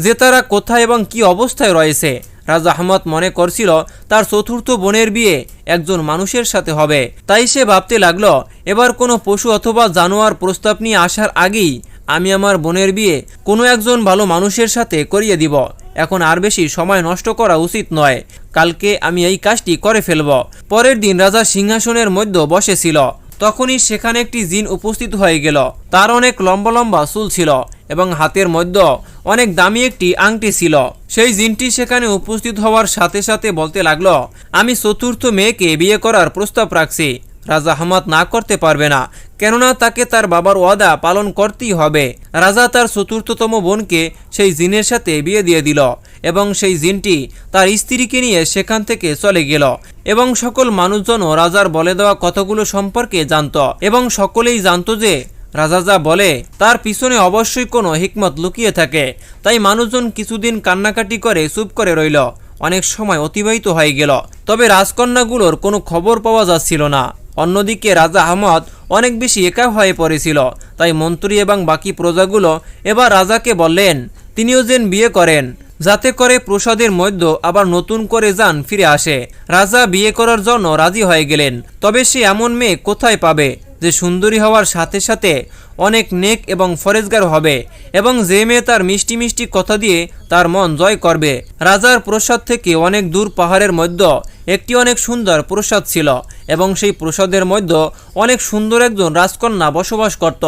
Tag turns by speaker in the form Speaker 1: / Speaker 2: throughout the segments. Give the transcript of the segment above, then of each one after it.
Speaker 1: যে তারা কোথায় এবং কি অবস্থায় রয়েছে। রাজা আহমদ মনে করছিল, তার চতুর্থ বোনের বিয়ে একজন মানুষের সাথে হবে। তাই সে ভাবতে লাগল, এবার কোনো পশু অথবা জানোয়ার প্রস্তাব নিয়ে আসার আগেই আমি আমার বোনের বিয়ে কোনো একজন ভালো মানুষের সাথে করিয়ে দিব। এখন আর বেশি সময় নষ্ট করা উচিত নয়। কালকে আমি এই কাজটি করে ফেলব। পরের দিন রাজা সিংহাসনের মধ্যে বসেছিল। তখনই সেখানে একটি জিন উপস্থিত হয়ে গেল। তার অনেক লম্বা লম্বা চুল ছিল এবং হাতের মধ্যে অনেক দামি একটি আংটি ছিল। সেই জিনটি সেখানে উপস্থিত হওয়ার সাথে সাথে বলতে লাগল, আমি চতুর্থ মেয়েকে বিয়ে করার প্রস্তাব রাখছি। রাজা আহমদ না করতে পারবে না। কেননা তাকে তার বাবার ওয়াদা পালন করতেই হবে। রাজা তার চতুর্থতম বোনকে সেই জিনের সাথে বিয়ে দিয়ে দিল এবং সেই জিনটি তার স্ত্রীকে নিয়ে সেখান থেকে চলে গেল এবং সকল মানুষজনও রাজার বলে দেওয়া কথাগুলো সম্পর্কে জানত এবং সকলেই জানত যে রাজা যা বলে, তার পিছনে অবশ্যই কোনো হিকমত লুকিয়ে থাকে। তাই মানুষজন কিছুদিন কান্নাকাটি করে, চুপ করে রইল। অনেক সময় অতিবাহিত হয়ে গেল। তবে রাজকন্যাগুলোর কোনো খবর পাওয়া যাচ্ছিল না। অন্যদিকে রাজা আহমদ অনেক বেশি একা হয়ে পড়েছিল। তাই মন্ত্রী এবং বাকি প্রজাগুলো এবার রাজাকে বললেন, তিনিও যেন বিয়ে করেন। যাতে করে প্রসাদের মধ্য আবার নতুন করে যান ফিরে আসে। রাজা বিয়ে করার জন্য রাজি হয়ে গেলেন। তবে সে এমন মেয়ে কোথায় পাবে? যে সুন্দরী হওয়ার সাথে সাথে অনেক নেক এবং ফরেজগার হবে এবং যে মেয়ে তার মিষ্টি মিষ্টি কথা দিয়ে তার মন জয় করবে। রাজার প্রসাদ থেকে অনেক দূর পাহাড়ের মধ্যে একটি অনেক সুন্দর প্রসাদ ছিল এবং সেই প্রসাদের মধ্যে অনেক সুন্দর একজন রাজকন্যা বসবাস করত,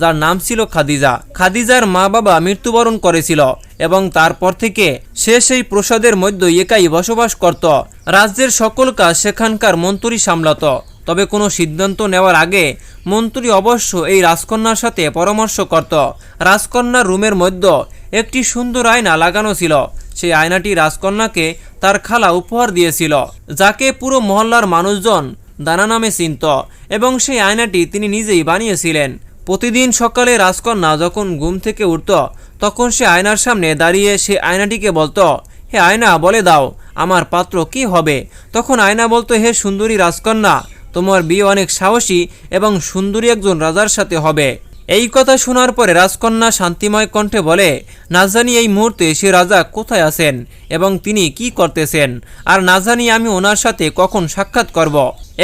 Speaker 1: যার নাম ছিল খাদিজা। খাদিজার মা বাবা মৃত্যুবরণ করেছিল এবং তারপর থেকে সে সেই প্রসাদের মধ্যে একাই বসবাস করত। রাজ্যের সকল কাজ সেখানকার মন্ত্রী সামলাত। তবে কোনো সিদ্ধান্ত নেওয়ার আগে মন্ত্রী অবশ্য এই রাজকন্যার সাথে পরামর্শ করত। রাজকন্যার রুমের মধ্যে একটি সুন্দর আয়না লাগানো ছিল। সেই আয়নাটি রাজকন্যাকে তার খালা উপহার দিয়েছিল, যাকে পুরো মহল্লার মানুষজন দানা নামে চিনত এবং সেই আয়নাটি তিনি নিজেই বানিয়েছিলেন। প্রতিদিন সকালে রাজকন্যা যখন ঘুম থেকে উঠত, তখন সে আয়নার সামনে দাঁড়িয়ে সে আয়নাটিকে বলতো, হে আয়না, বলে দাও, আমার পাত্র কি হবে? তখন আয়না বলতো, হে সুন্দরী রাজকন্যা তোমার বিয়ে অনেক সাহসী এবং সুন্দরী একজন রাজার সাথে হবে। এই কথা শোনার পরে রাজকন্যা শান্তিময় কণ্ঠে বলে, না জানি এই মুহূর্তে সে রাজা কোথায় আছেন এবং তিনি কি করতেছেন? আর না জানি আমি ওনার সাথে কখন সাক্ষাৎ করব।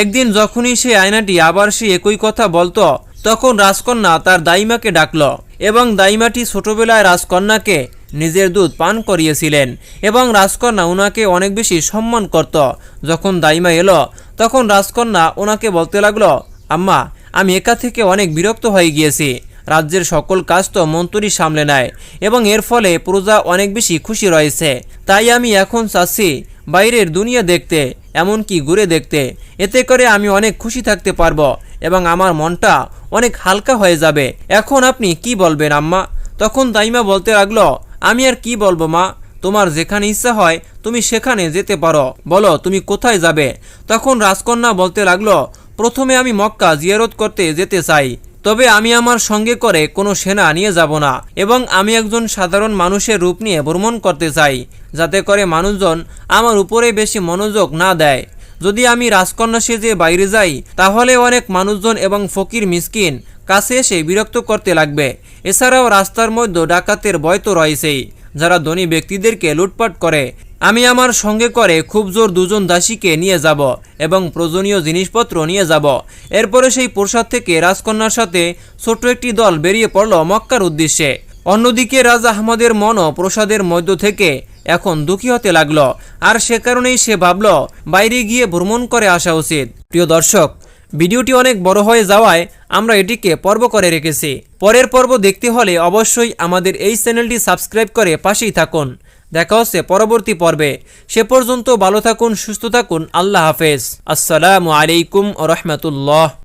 Speaker 1: একদিন যখনই সে আয়নাটি আবার সে একই কথা বলতো, তখন রাজকন্যা তার দাইমাকে ডাকল এবং দাইমাটি ছোটবেলায় রাজকন্যাকে নিজের দুধ পান করিয়েছিলেন এবং রাজকন্যা ওনাকে অনেক বেশি সম্মান করত। যখন দাইমা এলো, তখন রাজকন্যা ওনাকে বলতে লাগল, আম্মা, আমি একা থেকে অনেক বিরক্ত হয়ে গিয়েছি। রাজ্যের সকল কাজ তো মন্ত্রী সামলে নেয় এবং এর ফলে প্রজা অনেক বেশি খুশি রয়েছে। তাই আমি এখন চাচ্ছি বাইরের দুনিয়া দেখতে, এমনকি ঘুরে দেখতে। এতে করে আমি অনেক খুশি থাকতে পারব এবং আমার মনটা অনেক হালকা হয়ে যাবে। এখন আপনি কি বলবেন, আম্মা? তখন দাইমা বলতে লাগল আমি আর কি বলব, মা? তোমার যেখানে ইচ্ছা হয়, তুমি সেখানে যেতে পারো। বলো, তুমি কোথায় যাবে? তখন রাজকন্যা বলতে লাগল, প্রথমে আমি মক্কা জিয়ারত করতে যেতে চাই। তবে আমি আমার সঙ্গে করে কোনো সেনা নিয়ে যাব না এবং আমি একজন সাধারণ মানুষের রূপ নিয়ে ভ্রমণ করতে চাই, যাতে করে মানুষজন আমার উপরে বেশি মনোযোগ না দেয়। যদি আমি রাজকন্যা সেজে বাইরে যাই, তাহলে অনেক মানুষজন এবং ফকির মিসকিন কাছে এসে বিরক্ত করতে লাগবে। এছাড়াও রাস্তার মধ্যে ডাকাতের ভয় তো রয়েছেই। যারা ধনী ব্যক্তিদেরকে লুটপাট করে, আমি আমার সঙ্গে করে খুব জোর দুজন দাসীকে নিয়ে যাব এবং প্রয়োজনীয় জিনিসপত্র নিয়ে যাব। এরপরে সেই প্রসাদ থেকে রাজকন্যার সাথে ছোট্ট একটি দল বেরিয়ে পড়ল মক্কার উদ্দেশ্যে। অন্যদিকে রাজা আহমদের মনও প্রসাদের মধ্য থেকে এখন দুঃখী হতে লাগল। আর সে কারণেই সে ভাবল, বাইরে গিয়ে ভ্রমণ করে আসা উচিত। প্রিয় দর্শক ভিডিওটি অনেক বড় হয়ে যাওয়ায় আমরা এটিকে পর্ব করে রেখেছি। পরের পর্ব দেখতে হলে অবশ্যই আমাদের এই চ্যানেলটি সাবস্ক্রাইব করে পাশেই থাকুন। দেখা হচ্ছে পরবর্তী পর্বে। সে পর্যন্ত ভালো থাকুন, সুস্থ থাকুন। আল্লাহ হাফেজ। আসসালামু আলাইকুম রহমতুল্লাহ।